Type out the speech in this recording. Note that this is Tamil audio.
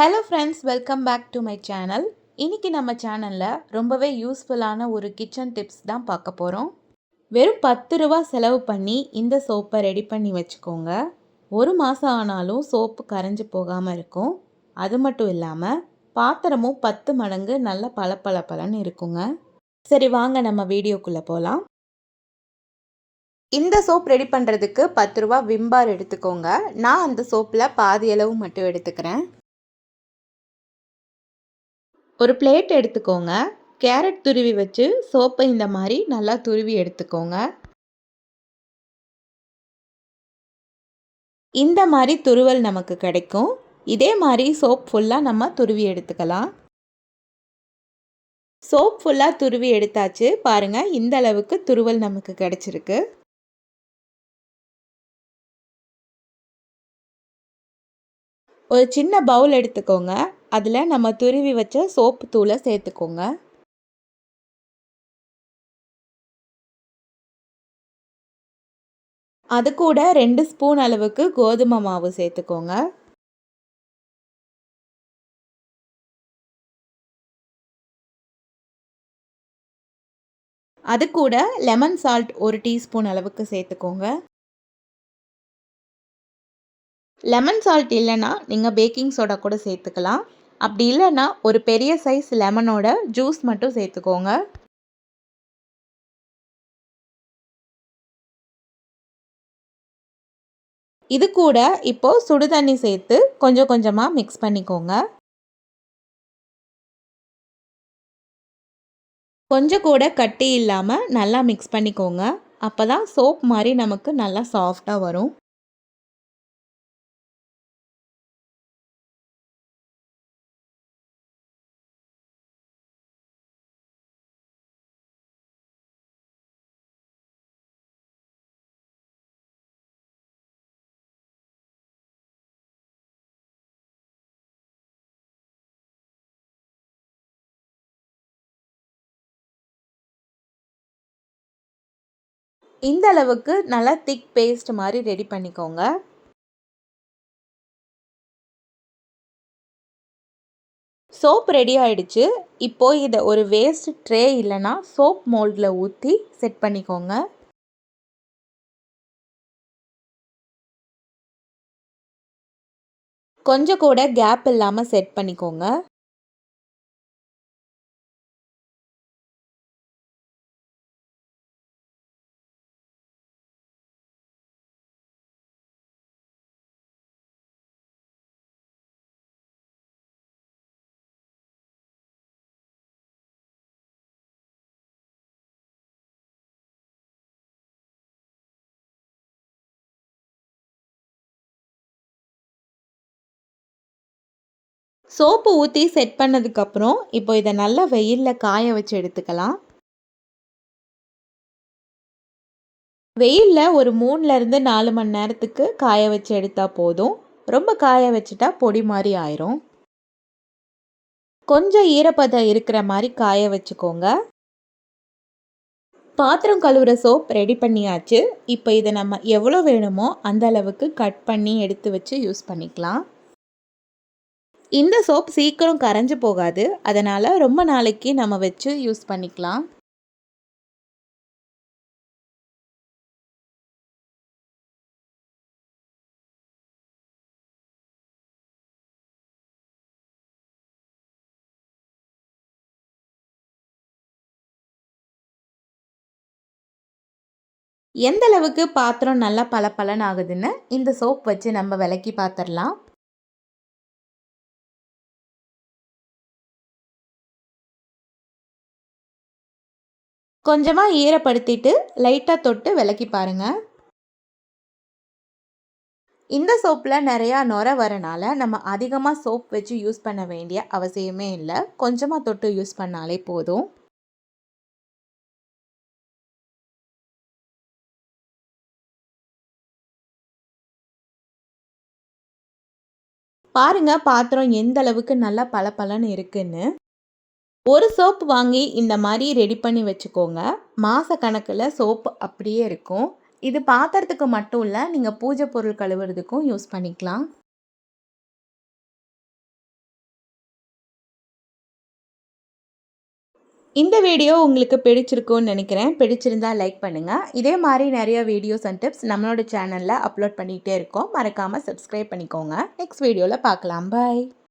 Hello friends welcome back to my channel இன்றைக்கி நம்ம சேனலில் ரொம்பவே யூஸ்ஃபுல்லான ஒரு கிச்சன் டிப்ஸ் தான் பார்க்க போகிறோம் வெறும் பத்து ரூபா செலவு பண்ணி இந்த சோப்பை ரெடி பண்ணி வச்சுக்கோங்க. ஒரு மாதம் ஆனாலும் சோப்பு கரைஞ்சி போகாமல் இருக்கும். அது மட்டும் இல்லாமல் பாத்திரமும் பத்து மடங்கு நல்ல பளபளபளன்னு இருக்குங்க. சரி வாங்க நம்ம வீடியோக்குள்ளே போகலாம் இந்த சோப் ரெடி பண்ணுறதுக்கு பத்து ரூபா விம்பார் எடுத்துக்கோங்க. நான் அந்த சோப்பில் பாதி அளவு மட்டும் எடுத்துக்கிறேன். ஒரு பிளேட் எடுத்துக்கோங்க. கேரட் துருவி வச்சு சோப்பை இந்த மாதிரி நல்லா துருவி எடுத்துக்கோங்க. இந்த மாதிரி துருவல் நமக்கு கிடைக்கும். இதே மாதிரி சோப் ஃபுல்லாக நம்ம துருவி எடுத்துக்கலாம். சோப் ஃபுல்லாக துருவி எடுத்தாச்சு. பாருங்கள் இந்த அளவுக்கு துருவல் நமக்கு கிடைச்சிருக்கு. ஒரு சின்ன பவுல் எடுத்துக்கோங்க. அதில் நம்ம துருவி வச்ச சோப்பு தூளை சேர்த்துக்கோங்க. அது கூட ரெண்டு ஸ்பூன் அளவுக்கு கோதுமை மாவு சேர்த்துக்கோங்க. அது கூட லெமன் சால்ட் ஒரு டீஸ்பூன் அளவுக்கு சேர்த்துக்கோங்க. லெமன் சால்ட் இல்லைன்னா நீங்கள் பேக்கிங் சோடா கூட சேர்த்துக்கலாம். அப்படி இல்லைன்னா ஒரு பெரிய சைஸ் லெமனோட ஜூஸ் மட்டும் சேர்த்துக்கோங்க. இது கூட இப்போது சுடு தண்ணி சேர்த்து கொஞ்சம் கொஞ்சமாக மிக்ஸ் பண்ணிக்கோங்க. கொஞ்சம் கூட கட்டி இல்லாமல் நல்லா மிக்ஸ் பண்ணிக்கோங்க. அப்போ தான் சோப் மாதிரி நமக்கு நல்லா சாஃப்டாக வரும். இந்த அளவுக்கு நல்லா திக் பேஸ்ட் மாதிரி ரெடி பண்ணிக்கோங்க. சோப் ரெடி ஆயிடுச்சு. இப்போ இதை ஒரு வேஸ்ட் ட்ரே இல்லைன்னா சோப் மோல்டில் ஊற்றி செட் பண்ணிக்கோங்க. கொஞ்சம் கூட கேப் இல்லாமல் செட் பண்ணிக்கோங்க. சோப்பு ஊற்றி செட் பண்ணதுக்கப்புறம் இப்போ இதை நல்லா வெயிலில் காய வச்சு எடுத்துக்கலாம். வெயிலில் ஒரு மூணுலேருந்து நாலு மணி நேரத்துக்கு காய வச்சு எடுத்தால் போதும். ரொம்ப காய வச்சுட்டா பொடி மாதிரி ஆயிரும். கொஞ்சம் ஈரப்பதம் இருக்கிற மாதிரி காய வச்சுக்கோங்க. பாத்திரம் கழுவுற சோப் ரெடி பண்ணியாச்சு. இப்போ இதை நம்ம எவ்வளோ வேணுமோ அந்த அளவுக்கு கட் பண்ணி எடுத்து வச்சு யூஸ் பண்ணிக்கலாம். இந்த சோப் சீக்கிரம் கரைஞ்சி போகாது. அதனால் ரொம்ப நாளைக்கு நம்ம வச்சு யூஸ் பண்ணிக்கலாம். எந்த அளவுக்கு பாத்திரம் நல்லா பல பலன் ஆகுதுன்னு இந்த சோப் வச்சு நம்ம விளக்கி பார்த்துடலாம் கொஞ்சமாக ஈரப்படுத்திட்டு லைட்டாக தொட்டு விளக்கி பாருங்கள் இந்த சோப்பில் நிறையா நுர வரனால நம்ம அதிகமாக சோப் வச்சு யூஸ் பண்ண வேண்டிய அவசியமே இல்லை. கொஞ்சமாக தொட்டு யூஸ் பண்ணாலே போதும். பாருங்க பாத்திரம் எந்த அளவுக்கு நல்லா பளபளன்னு இருக்குன்னு. ஒரு சோப்பு வாங்கி இந்த மாதிரி ரெடி பண்ணி வச்சுக்கோங்க. மாத கணக்கில் சோப்பு அப்படியே இருக்கும். இது பாத்திரத்துக்கு மட்டும் இல்லை நீங்கள் பூஜை பொருள் கழுவுறதுக்கும் யூஸ் பண்ணிக்கலாம். இந்த வீடியோ உங்களுக்கு பிடிச்சிருக்கும்னு நினைக்கிறேன். பிடிச்சிருந்தா லைக் பண்ணுங்கள் இதே மாதிரி நிறைய வீடியோஸ் அண்ட் டிப்ஸ் நம்மளோட சேனலில் அப்லோட் பண்ணிகிட்டே இருக்கோம். மறக்காமல் சப்ஸ்கிரைப் பண்ணிக்கோங்க. நெக்ஸ்ட் வீடியோவில் பார்க்கலாம். பாய்